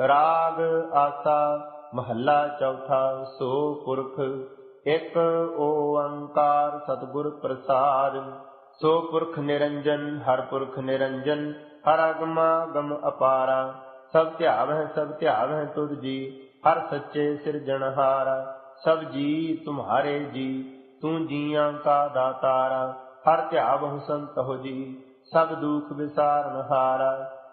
ਰਾਗ ਆਸਾ ਮਹੱਲਾ ਚੌਥਾ ਸੋ ਪੁਰਖ, ਇੱਕ ਓੰਕਾਰ ਸਤਿਗੁਰ ਪ੍ਰਸਾਦ। ਸੋ ਪੁਰਖ ਨਿਰੰਜਨ, ਹਰ ਪੁਰਖ ਨਿਰੰਜਨ, ਹਰ ਅਗਮਾ ਗਮ ਅਪਾਰਾ। ਸਭ ਧਿਆਵਹਿ ਸਭ ਧਿਆਵਹਿ ਤੁਧ ਜੀ, ਹਰ ਸੱਚੇ ਸਿਰਜਣਹਾਰਾ ਸਭ ਜੀ ਤੁਮਹਾਰੇ ਜੀ, ਤੂੰ ਜੀਆਂ ਕਾ ਦਾਤਾਰਾ। ਹਰ ਧਿਆਵਹੁ ਸੰਤਹੁ ਜੀ, ਸਭ ਦੁਖ ਵਿਸਾਰਨ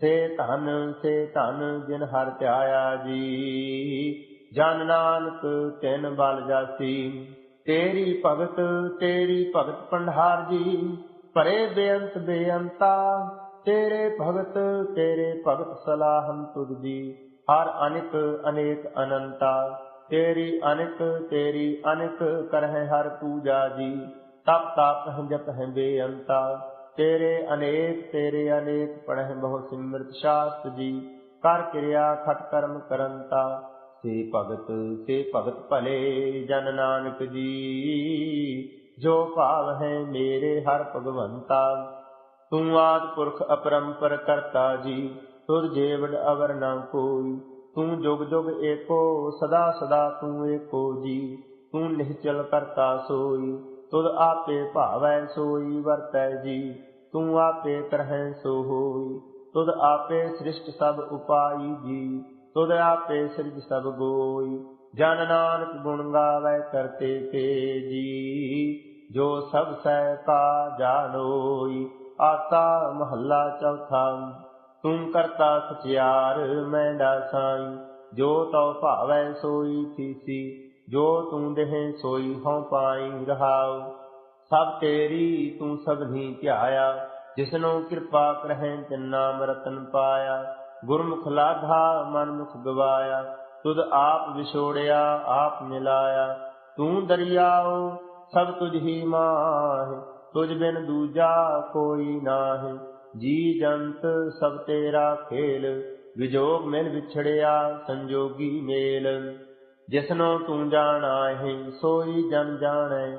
ਸੇ ਧਨ ਸੇ ਧਨ ਜਿਨ ਹਰ ਧਿਆਇਆ ਜੀ। ਜਨ ਨਾਨਕ ਤਿਨ ਬਲ ਜਾਸੀ। ਤੇਰੀ ਭਗਤ ਤੇਰੀ ਭਗਤ ਪੰਡਾਰ ਜੀ। ਪਰੇ ਬੇਅੰਤ ਬੇਅੰਤਾ, ਤੇਰੇ ਭਗਤ ਤੇਰੇ ਭਗਤ ਸਲਾਹੰ ਤੁਧ ਜੀ। ਹਰ ਅਨਿਕ, ਅਨੇਕ ਅਨੰਤਾ, ਤੇਰੀ ਅਨਿਕ ਤੇਰੀ ਅਨਿਕ ਕਰਹਿ ਹਰ ਪੂਜਾ ਜੀ। ਤਪ ਤਪ, ਜਪ ਹੈ ਬੇਅੰਤਾ। ਤੇਰੇ ਅਨੇਕ ਤੇਰੇ ਅਨੇਕ ਪੜਹਿ ਬਹੁ ਸਿਮਰਤ ਸ਼ਾਸਤ ਜੀ। ਕਰ ਕਿਰਿਆ, ਖਟ ਕਰਮ ਕਰੰਤਾ ਸੇ ਭਗਤ ਸੇ ਭਗਤ ਭਲੇ ਜਨ ਨਾਨਕ ਜੀ। ਜੋ ਭਾਵ ਹੈ ਮੇਰੇ ਹਰ ਭਗਵੰਤਾ। ਤੂੰ ਆਦ ਪੁਰਖ ਅਪਰੰਪਰ ਕਰਤਾ ਜੀ। ਤੁਧ ਜੇਵਡ ਅਵਰ ਨਾ ਕੋਈ। ਤੂੰ ਜੁਗ ਜੁਗ ਏਕੋ, ਸਦਾ ਸਦਾ ਤੂੰ ਏਕੋ ਜੀ। ਤੂੰ ਨਿਹਚਲ ਕਰਤਾ ਸੋਈ। ਤੁਧ ਆਪੇ ਭਾਵੈ ਸੋਈ ਵਰਤੈ ਜੀ। ਤੂੰ ਆਪੇ ਕਰਹਿ ਸੋ ਹੋਈ, ਤੁਧ ਆਪੇ ਸ੍ਰਿਸ਼ਟ ਸਭ ਉਪਾਈ ਜੀ, ਤੁਧ ਆਪੇ ਸਿਰਜ ਸਭ ਗੋਈ, ਜਨ ਨਾਨਕ ਗੁਣ ਗਾਵੇ ਕਰਤੇ ਤੇ ਜੀ ਜੋ ਸਭ ਸਹਿ ਕਾ ਜਾਣੋਈ ਆਸਾ ਮਹੱਲਾ ਚੌਥਾ, ਤੂੰ ਕਰਤਾ ਸਚਿਆਰ ਮੈਂ ਦਾਸਾਈ ਜੋ ਤਉ ਭਾਵੈ ਸੋਈ ਥੀਸੀ, ਜੋ ਤੂੰ ਦੇਹ ਸੋਈ ਹਉ ਪਾਈ ਰਹਾਉ। ਸਭ ਤੇਰੀ ਤੂੰ ਸਭਨੀ ਧਿਆਇਆ, ਜਿਸਨੋ ਕਿਰਪਾ ਕਰਹਿ ਤਿਨ ਨਾਮ ਰਤਨ ਪਾਇਆ। ਗੁਰਮੁਖ ਲਾਧਾ ਮਨ ਮੁਖ ਗਵਾਇਆ, ਤੁਧ ਆਪ ਵਿਛੋੜਿਆ, ਆਪ ਮਿਲਾਇਆ। ਤੂੰ ਦਰਿਆਉ ਸਭ ਤੁਝ ਹੀ ਮਾਹਿ, ਤੁਝ ਬਿਨ ਦੂਜਾ ਕੋਈ ਨਾਹਿ। ਜੀ ਜੰਤ, ਸਭ ਤੇਰਾ ਖੇਲ, ਵਿਜੋਗ ਮਿਲ ਵਿਛੜਿਆ, ਸੰਜੋਗੀ ਮੇਲ। ਜਿਸਨੋ ਤੂੰ ਜਾਣਾਹਿ, ਸੋਈ ਜਨ ਜਾਣੈ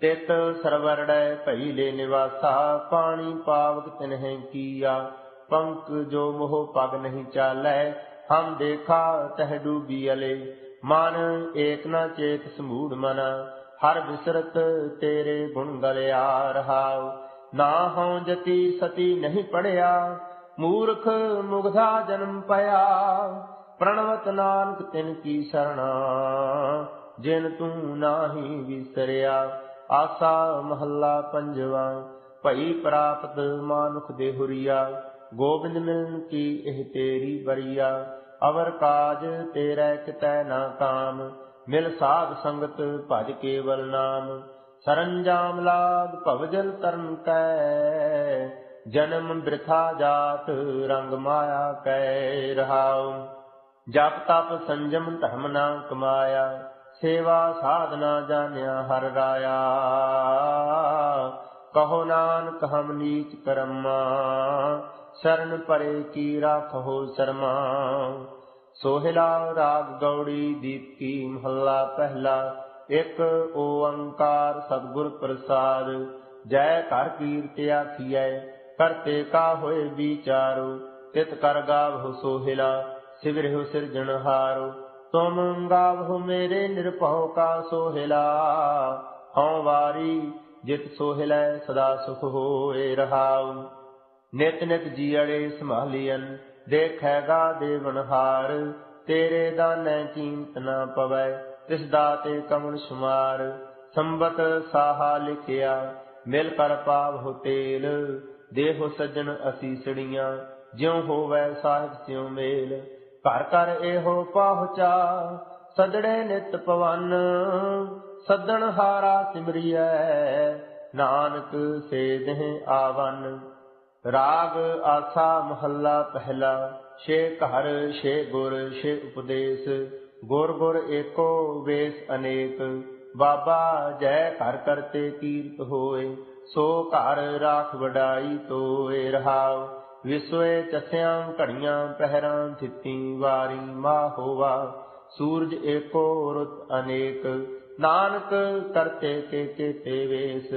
ਤਿਤ ਸਰਵਰੜੈ ਭਈ ਲੈ ਨਿਵਾਸਾ, ਪਾਣੀ ਪਾਵਕ ਤਿਨਹਿ ਕੀਆ। ਪੰਕ ਜੋ ਮੋਹ ਪਗ ਨਹੀਂ ਚਾਲੈ, ਹਮ ਦੇਖਾ ਤਹ ਡੂਬੀ ਅਲੇ। ਮਨ ਏਕ ਨਾ ਚੇਤ ਸਮੂੜ ਮਨ, ਹਰ ਵਿਸਰਤ ਤੇਰੇ ਗੁਣ ਗਲਿਆ ਰਹਾਉ। ਨਾ ਹਉ ਜਤੀ ਸਤੀ ਨਹੀਂ ਪੜਿਆ, ਮੂਰਖ ਮੁਗਧਾ ਜਨਮ ਪਿਆ। ਪ੍ਰਣਵਤ ਨਾਨਕ ਤਿਨ ਕੀ ਸਰਣਾ, ਜਿਨ ਤੂੰ ਨਾਹੀ ਵਿਸਰਿਆ। ਆਸਾ ਮਹੱਲਾ ਪੰਜਵਾ, ਭਈ ਪ੍ਰਾਪਤ ਮਾਨੁਖ ਦੇ ਹੁਰੀਆ, ਗੋਬਿੰਦ ਮਿਲਨ ਕੀ ਇਹ ਤੇਰੀ ਬਰੀਆ ਅਵਰ ਕਾਜ ਤੇਰਾ ਕਿਤੈ ਨਾ ਕਾਮ, ਮਿਲ ਸਾਧ ਸੰਗਤ ਭਜ ਕੇਵਲ ਨਾਮ। ਸਰੰਜਾਮ ਲਾਗ ਭਵਜਲ ਤਰਨ ਕੈ, ਜਨਮ ਬ੍ਰਿਥਾ ਜਾਤ ਰੰਗ ਮਾਇਆ ਕੈ ਰਹਾਉ। ਜਪ ਤਪ ਸੰਜਮ ਧਰਮ ਨਾ ਕਮਾਇਆ ਸੇਵਾ ਸਾਧਨਾ ਜਾਣਿਆ ਹਰ ਰਾਇਆ। ਕਹੋ ਨਾਨਕ ਹਮ ਨੀਚ ਕਰਮਾ, ਸ਼ਰਨ ਪਰੇ ਕੀ ਰਾਖੋ ਸ਼ਰਮਾ। ਸੋਹਿਲਾ ਰਾਗ ਗੌੜੀ ਦੀਪਕੀ ਮਹੱਲਾ ਪਹਿਲਾ, ਇੱਕ ਓੰਕਾਰ ਸਤਿਗੁਰ ਪ੍ਰਸਾਦ। ਜੈ ਘਰ ਕੀਰਤ ਆਖੀਐ ਕਰਤੇ ਕਾ ਹੋਏ ਵਿਚਾਰੋ, ਤਿਤ ਕਰ ਗਾਵਹੁ ਸੋਹਿਲਾ, ਸਿਵਰਿਹੁ ਸਿਰਜਣਹਾਰੋ। ਤੁਮ ਗਾਵਹੁ ਮੇਰੇ ਨਿਰਭਉ ਕਾ ਸੋਹਿਲਾ, ਹਉ ਵਾਰੀ ਜਿਤ ਸੋਹਿਲੈ ਸਦਾ ਸੁਖ ਹੋਏ ਰਹਾਉ। ਨਿਤ ਨਿਤ ਜੀਅੜੇ ਸੰਭਾਲੀਐਨ ਦੇਖੈਗਾ ਦੇਵਨਹਾਰ ਤੇਰੇ ਦਾਨੈ ਕੀਮਤ ਨਾ ਪਵੈ, ਤਿਸ ਦਾਤੇ ਕਮਲ ਸ਼ੁਮਾਰ, ਸੰਬਤ ਸਾਹਾ ਲਿਖਿਆ, ਮਿਲ ਕਰ ਪਾਵ ਹੋ ਤੇਲ, ਦੇਹੋ ਸੱਜਣ ਅਸੀਸੜੀਆਂ ਜਿਉ ਹੋਵੈ ਸਾਹਿਬ ਸਿਉ ਮੇਲ। ਘਰ ਘਰ ਇਹੋ ਪਹੁੰਚਾ ਸਦੜੇ ਨਿਤ ਪਵਨ ਸੱਦਣ ਹਾਰਾ ਸਿਮਰਿਐ, ਨਾਨਕ ਸੇਦਹ ਆਵਨ। ਰਾਗ ਆਸਾ ਮਹੱਲਾ ਪਹਿਲਾ, ਛੇ ਘਰ, ਛੇ ਗੁਰ, ਛੇ ਉਪਦੇਸ਼, ਗੁਰ ਗੁਰ ਏਕੋ ਵੇਸ ਅਨੇਕ। ਬਾਬਾ ਜੈ ਘਰ ਕਰਤੇ ਕੀਰਤ ਹੋਏ, ਸੋ ਘਰ ਰਾਖ ਵਡਾਈ ਤੋਏ ਰਹਾਉ। ਵਿਸਵੇ ਚਸਿਆਂ ਘੜੀਆਂ ਪਹਿਰਾਂ ਥਿੱਤੀ ਵਾਰੀ ਮਾ ਹੋਵਾ, ਸੂਰਜ ਏਕੋ ਰੁੱਤ ਅਨੇਕ, ਨਾਨਕ ਕਰਤੇ ਕੇ ਕੇ ਤੇ ਵੇਸ।